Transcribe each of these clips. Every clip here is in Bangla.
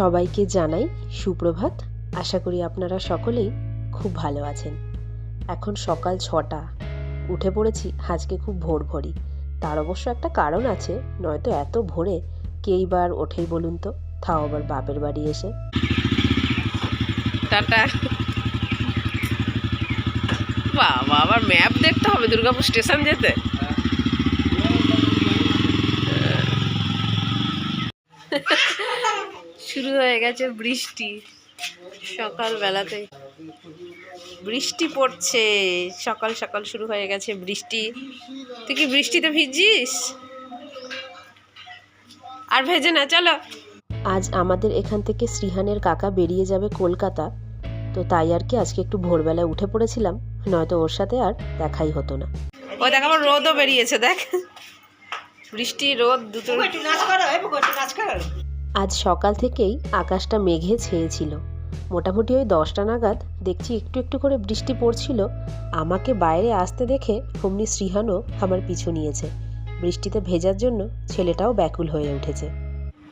সবাইকে জানাই সুপ্রভাত। আশা করি আপনারা সকলেই খুব ভালো আছেন। এখন সকাল ছটা। উঠে পড়েছি, আজকে খুব ভোর ভোরই। তার অবশ্য একটা কারণ আছে, নয়তো এত ভোরে কেই বার ওঠেই বলুন তো? তাও আবার বাপের বাড়ি এসে। টাটা। বাবা, আবার ম্যাপ দেখতে হবে দুর্গাপুর স্টেশন যেতে। শুরু হয়ে গেছে বৃষ্টি সকালবেলাতে। বৃষ্টি পড়ছে সকাল সকাল শুরু হয়ে গেছে বৃষ্টি। তুই কি বৃষ্টিতে ভিজছিস? আর ভেজে না চলো। আজ আমাদের এখান থেকে শ্রীহানের কাকা বেরিয়ে যাবে কলকাতা। তো তাই আর কি আজকে একটু ভোরবেলায় উঠে পড়েছিলাম নয়তো ওর সাথে আর দেখাই হতো না। ও দেখ আমার রোদও বেরিয়েছে দেখ। বৃষ্টি রোদ দুটো আজ সকাল থেকেই আকাশটা মেঘে ছেয়েছিল মোটামুটি ওই দশটা নাগাদ দেখছি একটু একটু করে বৃষ্টি পড়ছিল। আমাকে বাইরে আসতে দেখে অমনি শ্রীহানও আমার পিছু নিয়েছে। বৃষ্টিতে ভেজার জন্য ছেলেটাও ব্যাকুল হয়ে উঠেছে।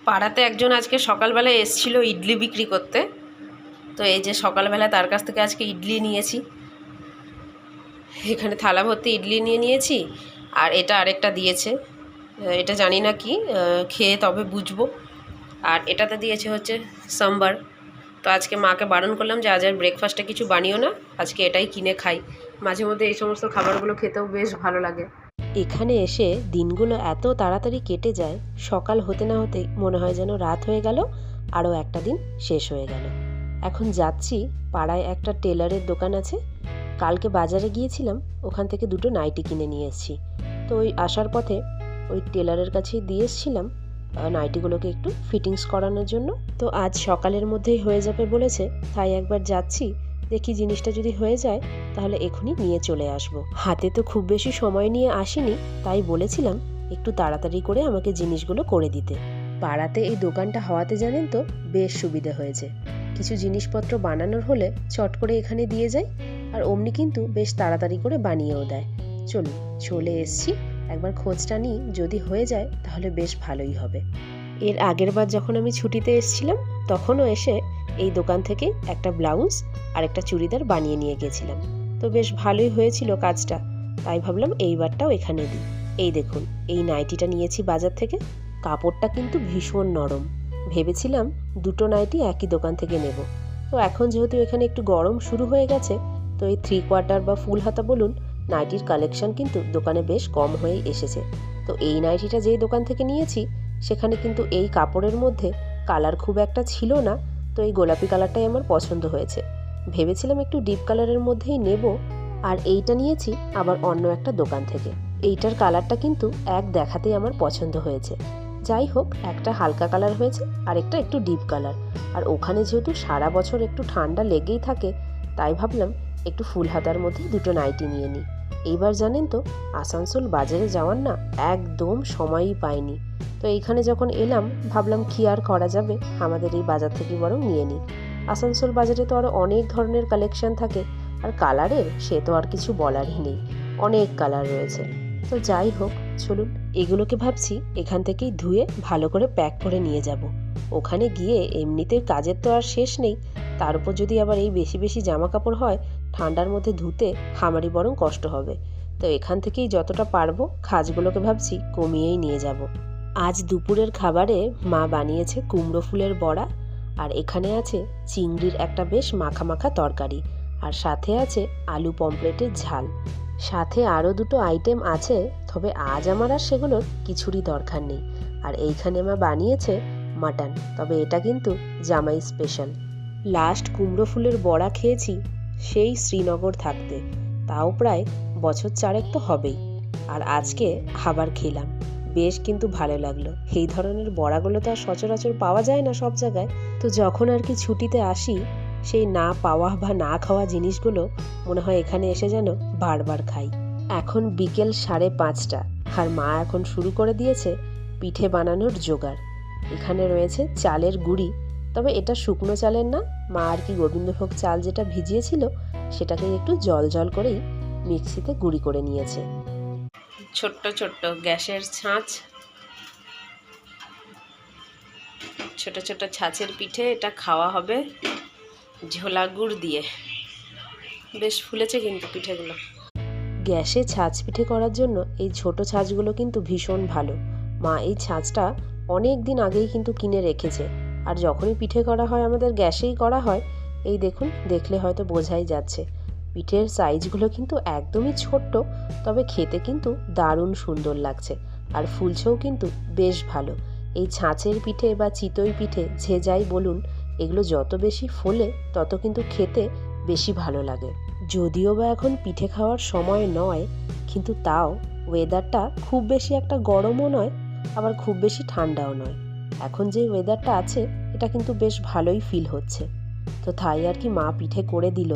পাড়াতে একজন আজকে সকালবেলা এসছিল ইডলি বিক্রি করতে। তো এই যে সকালবেলা তার কাছ থেকে আজকে ইডলি নিয়েছি। এখানে থালা ভর্তি ইডলি নিয়ে নিয়েছি আর এটা আরেকটা দিয়েছে। এটা জানি না কি খেয়ে তবে বুঝব। আর এটাতে দিয়েছে হচ্ছে সাম্বার। তো আজকে মাকে বারণ করলাম যে আজ আর ব্রেকফাস্টে কিছু বানিও না, আজকে এটাই কিনে খাই। মাঝে মধ্যে এই সমস্ত খাবারগুলো খেতেও বেশ ভালো লাগে। এখানে এসে দিনগুলো এত তাড়াতাড়ি কেটে যায়, সকাল হতে না হতেই মনে হয় যেন রাত হয়ে গেল, আরও একটা দিন শেষ হয়ে গেল। এখন যাচ্ছি, পাড়ায় একটা টেলারের দোকান আছে। কালকে বাজারে গিয়েছিলাম, ওখান থেকে দুটো নাইটি কিনে নিয়ে এসেছি। তো ওই আসার পথে ওই টেলারের কাছেই দিয়ে এসেছিলাম নাইটিগুলোকে একটু ফিটিংস করানোর জন্য। তো আজ সকালের মধ্যেই হয়ে যাবে বলেছে, তাই একবার যাচ্ছি, দেখি জিনিসটা যদি হয়ে যায়, তাহলে এখনই নিয়ে চলে আসব। হাতে তো খুব বেশি সময় নিয়ে আসিনি, তাই বলেছিলাম একটু তাড়াতাড়ি করে আমাকে জিনিসগুলো করে দিতে। পাড়াতে এই দোকানটা হওয়াতে জানেন তো, বেশ সুবিধা হয়েছে। কিছু জিনিসপত্র বানানোর হলে চট করে এখানে দিয়ে যায় আর অমনি কিন্তু বেশ তাড়াতাড়ি করে বানিয়েও দেয়। চলুন, চলে এসছি। একবার খোঁজটা নিই, যদি হয়ে যায় তাহলে বেশ ভালোই হবে। এর আগের বার যখন আমি ছুটিতে এসেছিলাম, তখনও এসে এই দোকান থেকে একটা ব্লাউজ আর একটা চুড়িদার বানিয়ে নিয়ে গেছিলাম। তো বেশ ভালোই হয়েছিল কাজটা, তাই ভাবলাম এইবারটাও এখানে দিই। এই দেখুন, এই নাইটিটা নিয়েছি বাজার থেকে, কাপড়টা কিন্তু ভীষণ নরম। ভেবেছিলাম দুটো নাইটি একই দোকান থেকে নেব। তো এখন যেহেতু এখানে একটু গরম শুরু হয়ে গেছে, তো এই থ্রি কোয়ার্টার বা ফুল হাতা বলুন নাইটির কালেকশন কিন্তু দোকানে বেশ কম হয়েই এসেছে। তো এই নাইটিটা যেই দোকান থেকে নিয়েছি, সেখানে কিন্তু এই কাপড়ের মধ্যে কালার খুব একটা ছিল না, তো এই গোলাপি কালারটাই আমার পছন্দ হয়েছে। ভেবেছিলাম একটু ডিপ কালারের মধ্যেই নেব, আর এইটা নিয়েছি আবার অন্য একটা দোকান থেকে। এইটার কালারটা কিন্তু এক দেখাতেই আমার পছন্দ হয়েছে। যাই হোক, একটা হালকা কালার হয়েছে, আর একটা একটু ডিপ কালার। আর ওখানে যেহেতু সারা বছর একটু ঠান্ডা লেগেই থাকে, তাই ভাবলাম একটু ফুল হাতার মধ্যে দুটো নাইটি নিয়ে নিই। এইবার জানেন তো, আসানসোল বাজারে যাওয়ার না একদম সময়ই পাইনি। তো এইখানে যখন এলাম, ভাবলাম কি আর করা যাবে? আমাদের এই বাজার থেকে বরং নিয়ে নিই। আসানসোল বাজারে তো আরও অনেক ধরনের কালেকশন থাকে, আর কালারের সে তো আর কিছু বলারই নেই। অনেক কালার রয়েছে। তো যাই হোক, চলুন, এগুলোকে ভাবছি, এখান থেকেই ধুয়ে ভালো করে প্যাক করে নিয়ে যাব। ওখানে গিয়ে এমনিতে কাজের তো আর শেষ নেই, তার উপর যদি আবার এই বেশি বেশি জামা কাপড় হয় ঠান্ডার মধ্যে ধুতে খামারি বরং কষ্ট হবে। তো এখান থেকেই যতটা পারব খাজগুলোকে ভাবছি কমিয়েই নিয়ে যাব। আজ দুপুরের খাবারে মা বানিয়েছে কুমড়ো ফুলের বড়া আর এখানে আছে চিংড়ির একটা বেশ মাখা মাখা তরকারি আর সাথে আছে আলু পমপ্লেটের ঝাল। সাথে আরও দুটো আইটেম আছে, তবে আজ আমার আর সেগুলোর কিছুরই দরকার নেই। আর এইখানে মা বানিয়েছে মাটন, তবে এটা কিন্তু জামাই স্পেশাল। লাস্ট কুমড়ো ফুলের বড়া খেয়েছি সেই শ্রীনগর থাকতে। তাও প্রায় বছর চারেক তো হবেই। আর আজকে আবার খেলাম। বেশ কিন্তু ভালো লাগল। এই ধরনের বড়াগুলো তো আর সচরাচর পাওয়া যায় না সব জায়গায়। তো যখন আর কি ছুটিতে আসি, সেই না পাওয়া বা না খাওয়া জিনিসগুলো মনে হয় এখানে এসে যেন বারবার খাই। এখন বিকেল সাড়ে পাঁচটা আর মা এখন শুরু করে দিয়েছে পিঠে বানানোর জোগাড়। এখানে রয়েছে চালের গুঁড়ি তবে এটা শুকনো চালের না। মা আর কি গোবিন্দভোগ চাল যেটা ভিজিয়েছিল সেটাকে একটু জল জল করেই মিক্সিতে গুঁড়ি করে নিয়েছে। ছোট্ট ছোট্ট গ্যাসের ছাঁচ। ছোট ছোট ছাঁচের পিঠে এটা খাওয়া হবে ঝোলা গুড় দিয়ে। বেশ ফুলেছে কিন্তু পিঠেগুলো। গ্যাসে ছাঁচ পিঠে করার জন্য এই ছোট ছাঁচগুলো কিন্তু ভীষণ ভালো। মা এই ছাঁচটা অনেক দিন আগেই কিন্তু কিনে রেখেছে। আর যখনই পিঠে করা হয়, আমাদের গ্যাসেই করা হয়, এই দেখুন, দেখলে হয়তো বোঝাই যাচ্ছে। পিঠের সাইজগুলো কিন্তু একদমই ছোট্ট, তবে খেতে কিন্তু দারুণ সুন্দর লাগছে আর ফুলছেও কিন্তু বেশ ভালো। এই ছাঁচের পিঠে বা চিতই পিঠে যে যাই বলুন, এগুলো যত বেশি ফোলে, তত কিন্তু খেতে বেশি ভালো লাগে। যদিও বা এখন পিঠে খাওয়ার সময় নয়, কিন্তু তাও ওয়েদারটা খুব বেশি একটা গরমও নয়, আবার খুব বেশি ঠান্ডাও নয়। এখন যে ওয়েদারটা আছে, এটা কিন্তু বেশ ভালোই ফিল হচ্ছে। তো তাই আর কি মা পিঠে করে দিল।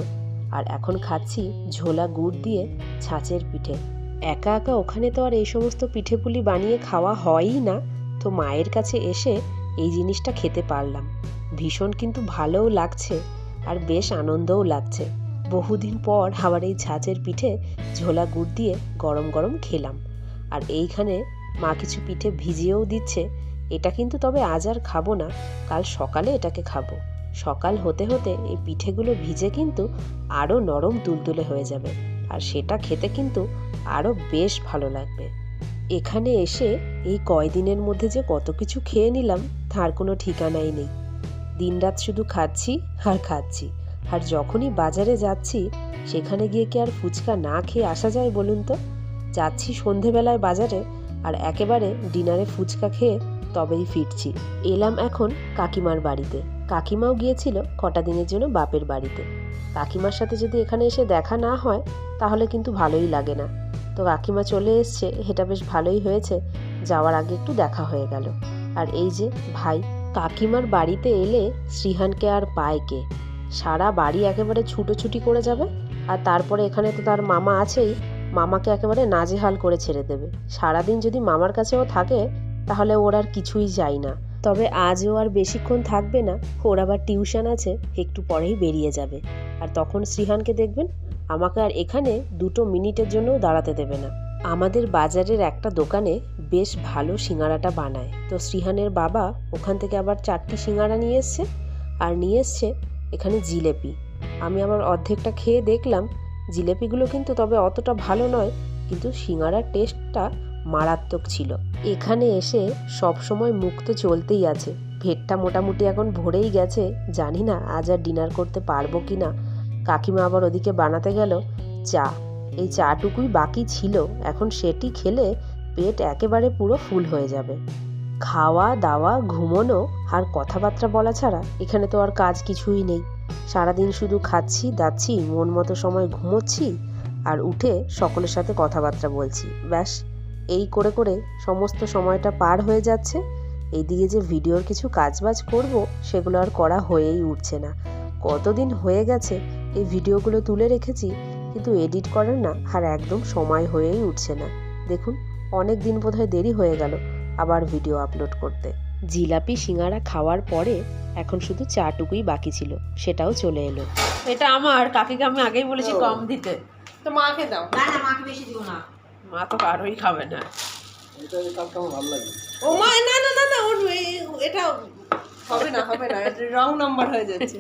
আর এখন খাচ্ছি ঝোলা গুড় দিয়ে ছাঁচের পিঠে। একা একা ওখানে তো আর এই সমস্ত পিঠে পুলি বানিয়ে খাওয়া হয়ই না। তো মায়ের কাছে এসে এই জিনিসটা খেতে পারলাম। ভীষণ কিন্তু ভালোও লাগছে আর বেশ আনন্দও লাগছে। বহুদিন পর আবার এই ছাঁচের পিঠে ঝোলা গুড় দিয়ে গরম গরম খেলাম। আর এইখানে মা কিছু পিঠে ভিজিয়েও দিচ্ছে। এটা কিন্তু তবে আজ আর খাব না, কাল সকালে এটাকে খাব। সকাল হতে হতে এই পিঠেগুলো ভিজে কিন্তু আরও নরম তুলতুলে হয়ে যাবে, আর সেটা খেতে কিন্তু আরও বেশ ভালো লাগবে। এখানে এসে এই কয়দিনের মধ্যে যে কত কিছু খেয়ে নিলাম, তার কোনো ঠিকানাই নেই। দিনরাত শুধু খাচ্ছি আর খাচ্ছি, আর যখনই বাজারে যাচ্ছি, সেখানে গিয়ে কি আর ফুচকা না খেয়ে আসা যায় বলুন তো? যাচ্ছি সন্ধেবেলায় বাজারে, আর একেবারে ডিনারে ফুচকা খেয়ে তবেই ফিরছি। এলাম এখন কাকিমার বাড়িতে। কাকিমাও গিয়েছিল কটা দিনের জন্য বাপের বাড়িতে। কাকিমার সাথে যদি এখানে এসে দেখা না হয়, তাহলে কিন্তু ভালোই লাগে না। তো কাকিমা চলে এসছে, এটা বেশ ভালোই হয়েছে, যাওয়ার আগে একটু দেখা হয়ে গেল। আর এই যে ভাই, কাকিমার বাড়িতে এলে শ্রীহানকে আর পায় কে? সারা বাড়ি একেবারে ছুটোছুটি করে যাবে? আর তারপরে এখানে তো তার মামা আছেই, মামাকে একেবারে নাজেহাল করে ছেড়ে দেবে। সারাদিন যদি মামার কাছেও থাকে তাহলে ওর আর কিছুই যায় না। তবে আজও আর বেশিক্ষণ থাকবে না, ওর আবার টিউশন আছে, একটু পরেই বেরিয়ে যাবে। আর তখন শ্রীহানকে দেখবেন, আমাকে আর এখানে দুটো মিনিটের জন্যও দাঁড়াতে দেবে না। আমাদের বাজারের একটা দোকানে বেশ ভালো সিঙ্গারাটা বানায়। তো শ্রীহানের বাবা ওখান থেকে আবার চারটি সিঙ্গারা নিয়ে এসছে, আর নিয়ে এসছে এখানে জিলেপি। আমি আবার অর্ধেকটা খেয়ে দেখলাম, জিলেপিগুলো কিন্তু তবে অতটা ভালো নয়, কিন্তু সিঙ্গারার টেস্টটা মারাত্মক ছিল। এখানে এসে সব সময় মুখ তো চলতেই আছে। ভেটটা মোটামুটি এখন ভরেই গেছে। জানি না আজ আর ডিনার করতে পারব কি না। কাকিমা আবার ওদিকে বানাতে গেল। চা। এই চাটুকুই বাকি ছিল। এখন সেটি খেলে পেট একেবারে পুরো ফুল হয়ে যাবে। খাওয়া, দাওয়া, ঘুমোনো আর কথাবার্তা বলা ছাড়া এখানে তো আর কাজ কিছুই নেই। সারাদিন শুধু খাচ্ছি, দাচ্ছি, মন মতো সময় ঘুমোচ্ছি আর উঠে সকলের সাথে কথাবার্তা বলছি। ব্যাস। এই করে করে সমস্ত সময়টা পার হয়ে যাচ্ছে। এইদিকে যে ভিডিওর কিছু কাজবাজ করব সেগুলো আর করা হয়েই উঠছে না। কতদিন হয়ে গেছে এই ভিডিওগুলো তুলে রেখেছি কিন্তু এডিট করার না আর একদম সময় হয়েই উঠছে না। দেখুন অনেক দিন বোধহয় দেরি হয়ে গেল আবার ভিডিও আপলোড করতে। জিলাপি সিঙ্গারা খাওয়ার পরে এখন শুধু চাটুকুই বাকি ছিল সেটাও চলে এলো। এটা আমার কাকিকে আমি আগেই বলেছি কম দিতে। তো মাকে দাও। না না মাকে বেশি দিব না। মা তো কারোই খাবে না। ও মা না না না না ওর এটা হবে না হবে না রং নাম্বার হয়ে যাচ্ছে।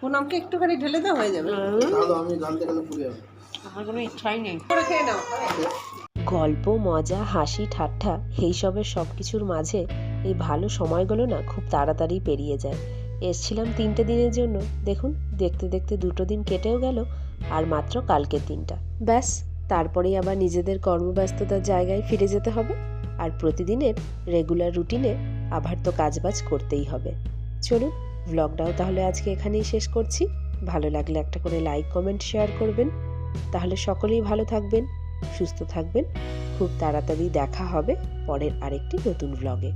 পুনামকে একটুখানি ঢেলে দাও হয়ে যাবে। আমার কোনো ইচ্ছাই নেই। করে খেয়ে নাও। গল্প মজা হাসি ঠাট্টা এইসবের সব কিছুর মাঝে এই ভালো সময়গুলো না খুব তাড়াতাড়ি পেরিয়ে যায়। এসছিলাম তিনটে দিনের জন্য। দেখুন দেখতে দেখতে দুটো দিন কেটেও গেল আর মাত্র কালকের দিনটা। ব্যাস। তারপরেই আবার নিজেদের কর্মব্যস্ততার জায়গায় ফিরে যেতে হবে আর প্রতিদিনের রেগুলার রুটিনে আবার তো কাজবাজ করতেই হবে। চলুন ভ্লগটাও তাহলে আজকে এখানেই শেষ করছি। ভালো লাগলে একটা করে লাইক কমেন্ট শেয়ার করবেন। তাহলে সকলেই ভালো থাকবেন, সুস্থ থাকবেন। খুব তাড়াতাড়ি দেখা হবে পরের আরেকটি নতুন ভ্লগে